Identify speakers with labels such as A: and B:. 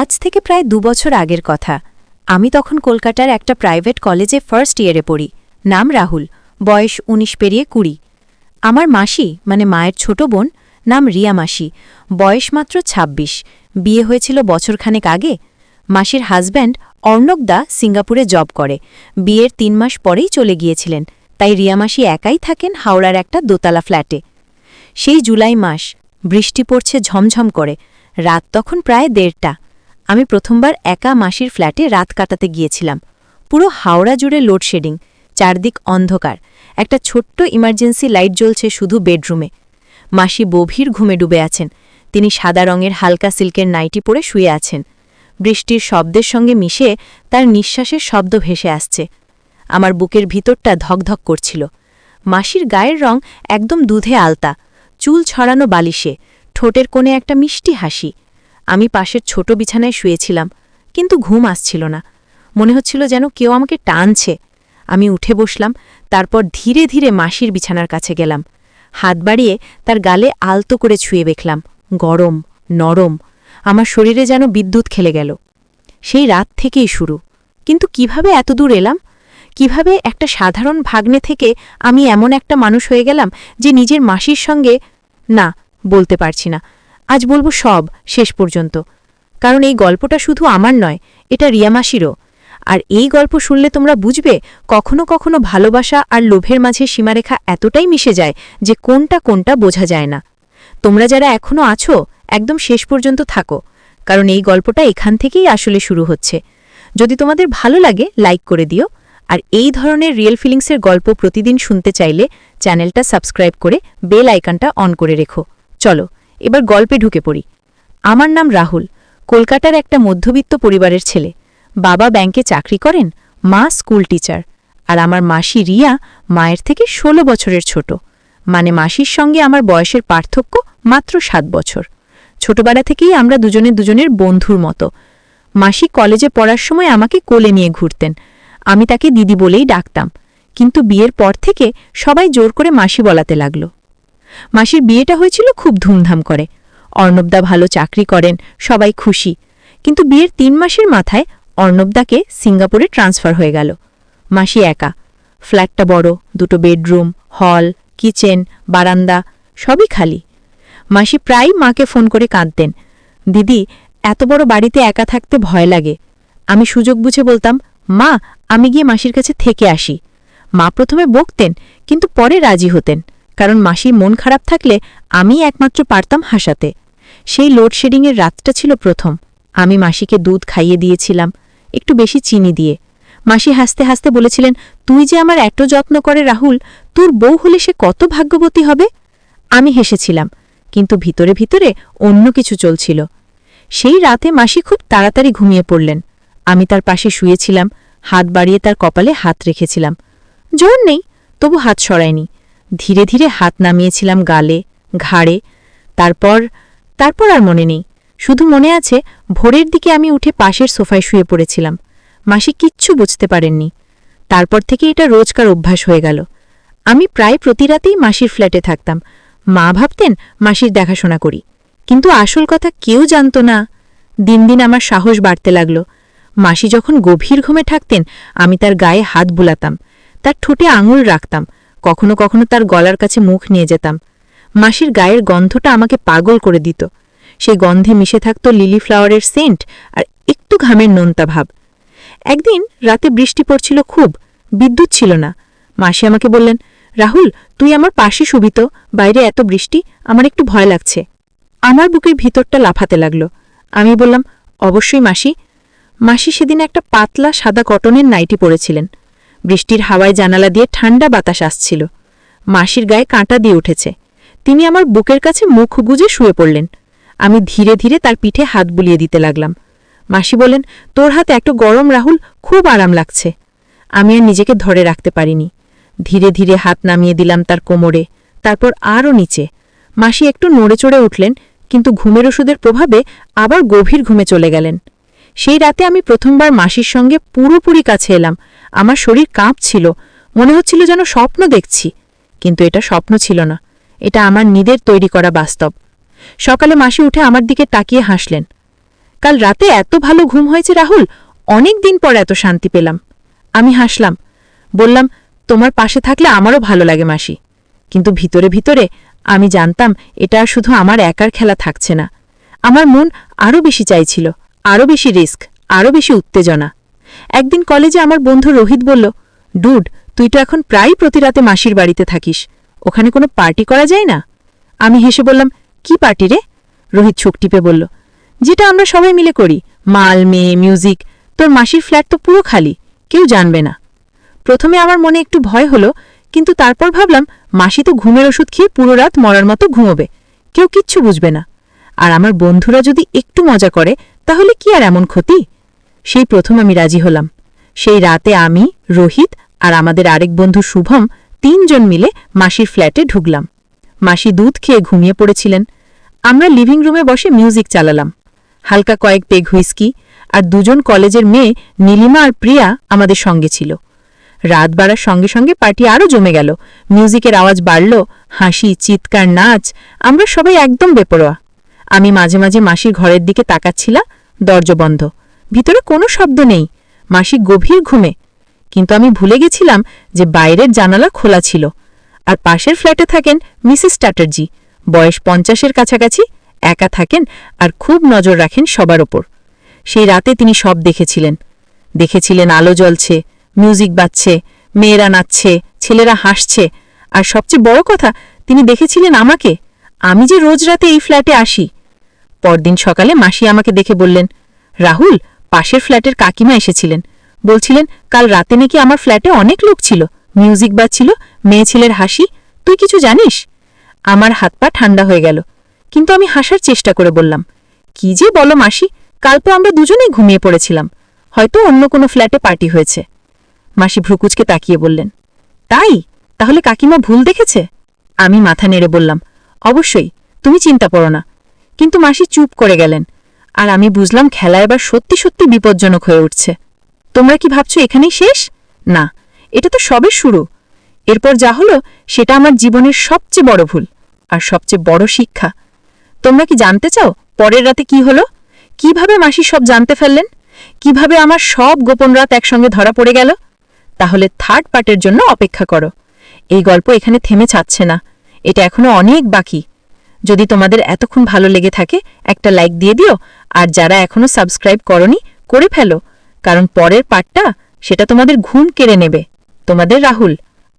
A: আজ থেকে প্রায় দুবছর আগের কথা। আমি তখন কলকাতার একটা প্রাইভেট কলেজে ফার্স্ট ইয়ারে পড়ি। নাম রাহুল, বয়স ১৯ পেরিয়ে কুড়ি। আমার মাসি মানে মায়ের ছোট বোন, নাম রিয়া মাসি, বয়স মাত্র ২৬ বিয়ে হয়েছিল বছরখানেক আগে। মাসির হাজব্যান্ড অর্ণব দা সিঙ্গাপুরে জব করে। বিয়ের তিন মাস পরেই চলে গিয়েছিলেন। তাই রিয়া মাসি একাই থাকেন হাওড়ার একটা দোতলা ফ্ল্যাটে। সেই জুলাই মাস, বৃষ্টি পড়ছে ঝমঝম করে। রাত তখন প্রায় দেড়টা। আমি প্রথমবার একা মাসির ফ্ল্যাটে রাত কাটাতে গিয়েছিলাম। পুরো হাওড়া জুড়ে লোডশেডিং, চারদিক অন্ধকার, একটা ছোট্ট ইমার্জেন্সি লাইট জ্বলছে শুধু বেডরুমে। মাসি গভীর ঘুমে ডুবে আছেন। তিনি সাদা রঙের হালকা সিল্কের নাইটি পরে শুয়ে আছেন। বৃষ্টির শব্দের সঙ্গে মিশে তার নিঃশ্বাসের শব্দ ভেসে আসছে। আমার বুকের ভিতরটা ধকধক করছিল। মাসির গায়ের রং একদম দুধে আলতা, চুল ছড়ানো বালিশে, ঠোঁটের কোণে একটা মিষ্টি হাসি। আমি পাশের ছোট বিছানায় শুয়েছিলাম, কিন্তু ঘুম আসছিল না। মনে হচ্ছিল যেন কেউ আমাকে টানছে। আমি উঠে বসলাম, তারপর ধীরে ধীরে মাসির বিছানার কাছে গেলাম। হাত বাড়িয়ে তার গালে আলতো করে ছুঁয়ে দেখলাম, গরম, নরম, আমার শরীরে যেন বিদ্যুৎ খেলে গেল। সেই রাত থেকেই শুরু। কিন্তু কীভাবে এত দূর এলাম? কীভাবে একটা সাধারণ ভাগ্নে থেকে আমি এমন একটা মানুষ হয়ে গেলাম যে নিজের মাসির সঙ্গে, না, বলতে পারছি না। আজ বলব সব, শেষ পর্যন্ত। কারণ এই গল্পটা শুধু আমার নয়, এটা রিয়ামাসিরও। আর এই গল্প শুনলে তোমরা বুঝবে কখনো কখনো ভালোবাসা আর লোভের মাঝে সীমারেখা এতটাই মিশে যায় যে কোনটা কোনটা বোঝা যায় না। তোমরা যারা এখনও আছো, একদম শেষ পর্যন্ত থাকো, কারণ এই গল্পটা এখান থেকেই আসলে শুরু হচ্ছে। যদি তোমাদের ভালো লাগে, লাইক করে দিও। আর এই ধরনের রিয়েল ফিলিংসের গল্প প্রতিদিন শুনতে চাইলে চ্যানেলটা সাবস্ক্রাইব করে বেল আইকনটা অন করে রেখো। চলো এবার গল্পে ঢুকে পড়ি। আমার নাম রাহুল, কলকাতার একটা মধ্যবিত্ত পরিবারের ছেলে। বাবা ব্যাংকে চাকরি করেন, মা স্কুল টিচার। আর আমার মাসি রিয়া মায়ের থেকে ১৬ বছরের ছোট। মানে মাসির সঙ্গে আমার বয়সের পার্থক্য মাত্র সাত বছর। ছোটবেলা থেকেই আমরা দুজনে দুজনের বন্ধুর মতো। মাসি কলেজে পড়ার সময় আমাকে কোলে নিয়ে ঘুরতেন। আমি তাকে দিদি বলেই ডাকতাম। কিন্তু বিয়ের পর থেকে সবাই জোর করে মাসি বলাতে লাগল। মাসির বিয়েটা হয়েছিল খুব ধুমধাম করে। অর্ণবদা ভালো চাকরি করেন, সবাই খুশি। কিন্তু বিয়ের তিন মাসের মাথায় অর্ণবদাকে সিঙ্গাপুরে ট্রান্সফার হয়ে গেল। মাসি একা। ফ্ল্যাটটা বড়, দুটো বেডরুম, হল, কিচেন, বারান্দা, সবই খালি। মাসি প্রায় মাকে ফোন করে কাঁদতেন। দিদি, এত বড় বাড়িতে একা থাকতে ভয় লাগে। আমি সুযোগ বুঝে বলতাম, মা, আমি গিয়ে মাসির কাছে থেকে আসি। মা প্রথমে বকতেন, কিন্তু পরে রাজি হতেন। কারণ মাসি মন খারাপ থাকলে আমি একমাত্র পারতাম হাসাতে। সেই লোডশেডিংয়ের রাতটা ছিল প্রথম। আমি মাসিকে দুধ খাইয়ে দিয়েছিলাম, একটু বেশি চিনি দিয়ে। মাসি হাসতে হাসতে বলেছিলেন, তুই যে আমার এত যত্ন করে রাহুল, তোর বউ হলে সে কত ভাগ্যবতী হবে? আমি হেসেছিলাম, কিন্তু ভিতরে ভিতরে অন্য কিছু চলছিল। সেই রাতে মাসি খুব তাড়াতাড়ি ঘুমিয়ে পড়লেন। আমি তার পাশে শুয়েছিলাম, হাত বাড়িয়ে তার কপালে হাত রেখেছিলাম। জোর নেই, তবু হাত সরায়নি ধীরে ধীরে হাত নামিয়েছিলাম গালে, ঘাড়ে। তারপর তারপর আর মনে নেই। শুধু মনে আছে, ভোরের দিকে আমি উঠে পাশের সোফায় শুয়ে পড়েছিলাম। মাসি কিচ্ছু বুঝতে পারেননি। তারপর থেকে এটা রোজকার অভ্যাস হয়ে গেল। আমি প্রায় প্রতি রাতেই মাসির ফ্ল্যাটে থাকতাম। মা ভাবতেন মাসির দেখাশোনা করি। কিন্তু আসল কথা কেউ জানত না। দিন দিন আমার সাহস বাড়তে লাগল। মাসি যখন গভীর ঘুমে থাকতেন, আমি তার গায়ে হাত বুলাতাম। তার ঠোঁটে আঙুল রাখতাম। কখনো কখনো তার গলার কাছে মুখ নিয়ে যেতাম। মাসির গায়ের গন্ধটা আমাকে পাগল করে দিত। সেই গন্ধে মিশে থাকত লিলি ফ্লাওয়ারের সেন্ট আর একটু ঘামের নোনতা ভাব। একদিন রাতে বৃষ্টি পড়ছিল খুব, বিদ্যুৎ ছিল না। মাসি আমাকে বললেন, রাহুল, তুই আমার পাশে শুবিত বাইরে এত বৃষ্টি, আমার একটু ভয় লাগছে। আমার বুকের ভিতরটা লাফাতে লাগল। আমি বললাম, অবশ্যই মাসি। মাসি সেদিন একটা পাতলা সাদা কটনের নাইটি পরেছিলেন। বৃষ্টির হাওয়ায় জানালা দিয়ে ঠান্ডা বাতাস আসছিল। মাসির গায়ে কাঁটা দিয়ে উঠেছে। তিনি আমার বুকের কাছে মুখ গুজে শুয়ে পড়লেন। আমি ধীরে ধীরে তার পিঠে হাত বুলিয়ে দিতে লাগলাম। মাসি বলেন, তোর হাতে একটু গরম রাহুল, খুব আরাম লাগছে। আমি আর নিজেকে ধরে রাখতে পারিনি। ধীরে ধীরে হাত নামিয়ে দিলাম তার কোমরে, তারপর আরও নিচে। মাসি একটু নড়ে চড়ে উঠলেন, কিন্তু ঘুমের ওষুধের প্রভাবে আবার গভীর ঘুমে চলে গেলেন। সেই রাতে আমি প্রথমবার মাসির সঙ্গে পুরোপুরি কাছে এলাম। আমার শরীর কাঁপছিল। মনে হচ্ছিল যেন স্বপ্ন দেখছি। কিন্তু এটা স্বপ্ন ছিল না। এটা আমার নিদের তৈরি করা বাস্তব। সকালে মাসি উঠে আমার দিকে তাকিয়ে হাসলেন।
B: কাল রাতে এত ভালো ঘুম হয়েছে রাহুল, অনেক দিন পর এত শান্তি পেলাম। আমি হাসলাম। বললাম, তোমার পাশে থাকলে আমারও ভালো লাগে মাসি। কিন্তু ভিতরে ভিতরে আমি জানতাম এটা শুধু আমার একার খেলা থাকছে না। আমার মন আরও বেশি চাইছিল। আরও বেশি রিস্ক আরও বেশি উত্তেজনা। একদিন কলেজে আমার বন্ধু রোহিত বলল, ডুড, তুই তো এখন প্রায় প্রতি রাতে মাসির বাড়িতে থাকিস। ওখানে কোনো পার্টি করা যায় না? আমি হেসে বললাম, কি পার্টি রে? রোহিত চোখ টিপে বলল, যেটা আমরা সবাই মিলে করি, মাল, মেয়ে, মিউজিক। তোর মাসির ফ্ল্যাট তো পুরো খালি, কেউ জানবে না। প্রথমে আমার মনে একটু ভয় হলো, কিন্তু তারপর ভাবলাম, মাসি তো ঘুমের ওষুধ খেয়ে পুরো রাত মরার মতো ঘুমোবে, কেউ কিচ্ছু বুঝবে না। আর আমার বন্ধুরা যদি একটু মজা করে তাহলে কি আর এমন ক্ষতি? সেই প্রথম আমি রাজি হলাম। সেই রাতে আমি, রোহিত আর আমাদের আরেক বন্ধু শুভম তিনজন মিলে মাসির ফ্ল্যাটে ঢুকলাম। মাসি দুধ খেয়ে ঘুমিয়ে পড়েছিলেন। আমরা লিভিং রুমে বসে মিউজিক চালালাম। হালকা কয়েক পেগ হুইস্কি আর দুজন কলেজের মেয়ে নীলিমা আর প্রিয়া আমাদের সঙ্গে ছিল। রাত বাড়ার সঙ্গে সঙ্গে পার্টি আরও জমে গেল। মিউজিকের আওয়াজ বাড়ল, হাসি, চিৎকার, নাচ, আমরা সবাই একদম বেপরোয়া। আমি মাঝে মাঝে মাসির ঘরের দিকে তাকাচ্ছিলাম দরজা বন্ধ। ভিতরে কোনো শব্দ নেই। মাসি গভীর ঘুমে। কিন্তু আমি ভুলে গেছিলাম যে বাইরের জানালা খোলা ছিল। আর পাশের ফ্ল্যাটে থাকেন মিসেস চ্যাটার্জি বয়স পঞ্চাশের কাছাকাছি, একা থাকেন আর খুব নজর রাখেন সবার ওপর। সেই রাতে তিনি সব দেখেছিলেন। দেখেছিলেন আলো জ্বলছে, মিউজিক বাজছে, মেয়েরা নাচছে, ছেলেরা হাসছে। আর সবচেয়ে বড় কথা, তিনি দেখেছিলেন আমাকে। আমি যে রোজ রাতে এই ফ্ল্যাটে আসি। পরদিন সকালে মাসি আমাকে দেখে বললেন, রাহুল, পাশের ফ্ল্যাটের কাকিমা এসেছিলেন। বলছিলেন, কাল রাতে নাকি আমার ফ্ল্যাটে অনেক লোক ছিল, মিউজিক বাজছিল, মেয়ে ছেলের হাসি, তুই কিছু জানিস? আমার হাত পা ঠান্ডা হয়ে গেল, কিন্তু আমি হাসার চেষ্টা করে বললাম, কি যে বলো মাসি, কাল তো আমরা দুজনেই ঘুমিয়ে পড়েছিলাম, হয়তো অন্য কোনো ফ্ল্যাটে পার্টি হয়েছে। মাসি ভ্রুকুচকে তাকিয়ে বললেন, তাই? তাহলে কাকিমা ভুল দেখেছে? আমি মাথা নেড়ে বললাম, অবশ্যই, তুমি চিন্তা করো না কিন্তু মাসি চুপ করে গেলেন। আর আমি বুঝলাম খেলা এবার সত্যি সত্যি বিপজ্জনক হয়ে উঠছে। তোমরা কি ভাবছ এখানেই শেষ? না, এটা তো সবে শুরু। এরপর যা হলো, সেটা আমার জীবনের সবচেয়ে বড় ভুল আর সবচেয়ে বড় শিক্ষা। তোমরা কি জানতে চাও পরের রাতে কি হলো? কীভাবে মাসি সব জানতে ফেললেন? কীভাবে আমার সব গোপন রাত একসঙ্গে ধরা পড়ে গেল? তাহলে থার্ড পার্টের জন্য অপেক্ষা করো। এই গল্প এখানে থেমে ছাড়ছে না। এটা এখনও অনেক বাকি। যদি তোমাদের এতক্ষণ ভালো লেগে থাকে, একটা লাইক দিয়ে দিও। আর যারা এখনও সাবস্ক্রাইব করনি, করে ফেলো। কারণ পরের পার্টটা সেটা তোমাদের ঘুম কেড়ে নেবে। তোমাদের রাহুল।